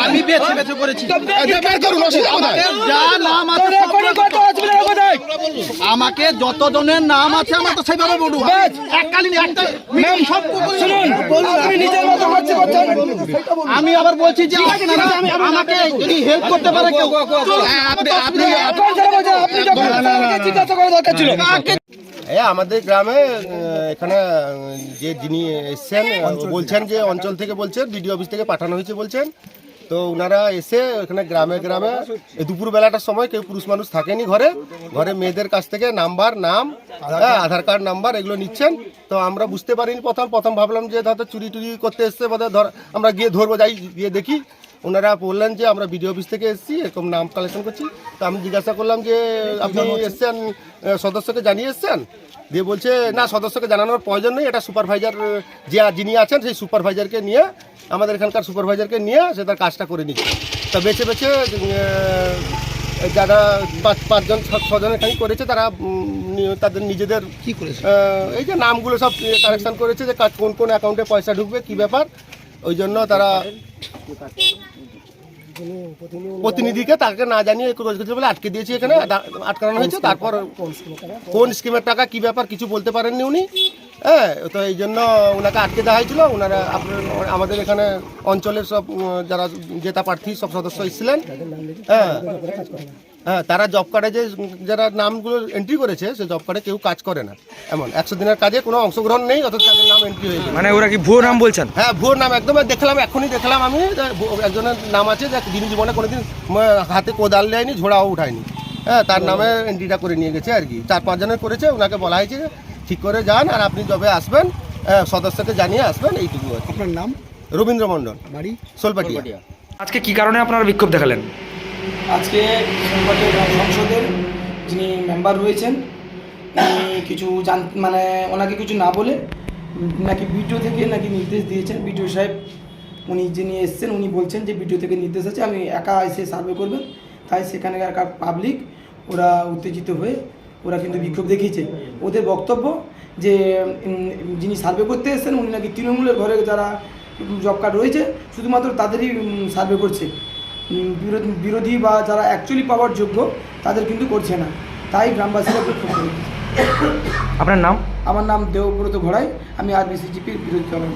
আমি বেছে বেছে করেছি আমাকে যত জনের নাম আছে আমার তো সেইভাবে বলুন এককালীন সব শুনুন আপনি নিজের মতো করছে আমি আবার বলছি যে আমাকে যদি হেল্প করতে পারে কেউ আপনি আপনি জিজ্ঞাসা করা দরকার ছিল এই আমাদের গ্রামে এখানে যে যিনি এসছেন বলছেন যে অঞ্চল থেকে বলছেন বিডিও অফিস থেকে পাঠানো হয়েছে বলছেন। তো ওনারা এসে এখানে গ্রামে গ্রামে দুপুর বেলাটার সময় কেউ পুরুষ মানুষ থাকেনি ঘরে। ঘরে মেয়েদের কাছ থেকে নাম্বার নাম হ্যাঁ, আধার কার্ড নাম্বার এগুলো নিচ্ছেন। তো আমরা বুঝতে পারিনি প্রথম প্রথম ভাবলাম যে হয়তো চুরি টুরি করতে এসছে বোধহয় ধর আমরা গিয়ে ধরবো যাই গিয়ে দেখি। ওনারা বললেন যে আমরা বিডিও অফিস থেকে এসেছি এরকম নাম কালেকশন করছি। তো আমি জিজ্ঞাসা করলাম যে আপনি এসছেন সদস্যকে জানিয়ে এসছেন? দিয়ে বলছে না সদস্যকে জানানোর প্রয়োজন নেই এটা সুপারভাইজার যে যিনি আছেন সেই সুপারভাইজারকে নিয়ে আমাদের এখানকার সুপারভাইজারকে নিয়ে সে তার কাজটা করে নিচ্ছে। তা বেছে বেছে যারা পাঁচ পাঁচজন ছজন এখানে করেছে তারা তাদের নিজেদের কি করেছে? এই যে নামগুলো সব কারেকশন করেছে যে কোন কোন অ্যাকাউন্টে পয়সা ঢুকবে কি ব্যাপার? ওই জন্য তারা প্রতিনিধিকে তাকে না জানিয়ে রোজগার বলে আটকে দিয়েছি এখানে আটকানো হয়েছে। তারপর কোন স্কিমের টাকা, কি ব্যাপার কিছু বলতে পারেননি উনি। হ্যাঁ তো এই জন্য ওনাকে আটকে দেওয়া হয়েছিল। ওনারা আমাদের এখানে অঞ্চলের সব যারা জেতা প্রার্থী, সব সদস্য এসেছিলেন। হ্যাঁ। হ্যাঁ তারা জব কার্ডে যে যারা নামগুলো এন্ট্রি করেছে সে জব কার্ডে কেউ কাজ করে না। এমন একশো দিনের কাজে কোনো অংশগ্রহণ নেই অথচ তাদের নাম এন্ট্রি হয়েছে মানে ওরা কি ভুয়ো নাম বলছেন? হ্যাঁ ভোর নাম একদম দেখলাম এখনই দেখলাম আমি একজনের নাম আছে যে যিনি জীবনে কোনোদিন হাতে কোদাল নেয়নি ঝোড়াও উঠায়নি। হ্যাঁ তার নামে এন্ট্রিটা করে নিয়ে গেছে আর কি। চার পাঁচজনের করেছে ওনাকে বলা হয়েছে ঠিক করে যান আর আপনি যবে আসবেন হ্যাঁ, সদস্যকে জানিয়ে আসবেন এইটুকু আপনার নাম? রবীন্দ্র মণ্ডল বাড়ি? সোলপাটিয়া। আজকে কি কারণে আপনারা বিক্ষোভ দেখালেন? আজকে সোমবারের সংসদের যিনি মেম্বার রয়েছেন কিছু জান মানে ওনাকে কিছু না বলে নাকি বিডিও থেকে নাকি নির্দেশ দিয়েছেন। বিডিও সাহেব, উনি যিনি এসছেন, উনি বলছেন যে বিডিও থেকে নির্দেশ আছে, আমি একা এসে সার্ভে করবেন তাই সেখানকার পাবলিক ওরা উত্তেজিত হয়ে, ওরা কিন্তু বিক্ষোভ দেখিয়েছে। ওদের বক্তব্য যে যিনি সার্ভে করতে এসেছেন, উনি নাকি তৃণমূলের ঘরে যারা জব কার্ড রয়েছে, শুধুমাত্র তাদেরই সার্ভে করছে। বিরোধী বিরোধী বা যারা অ্যাকচুয়ালি পাওয়ার যোগ্য তাদের কিন্তু করছে না। তাই গ্রামবাসীরা বিক্ষোভ করে। আপনার নাম? আমার নাম দেবব্রত ঘোড়াই। আমি আর বিসিজিপির বিরোধী দলের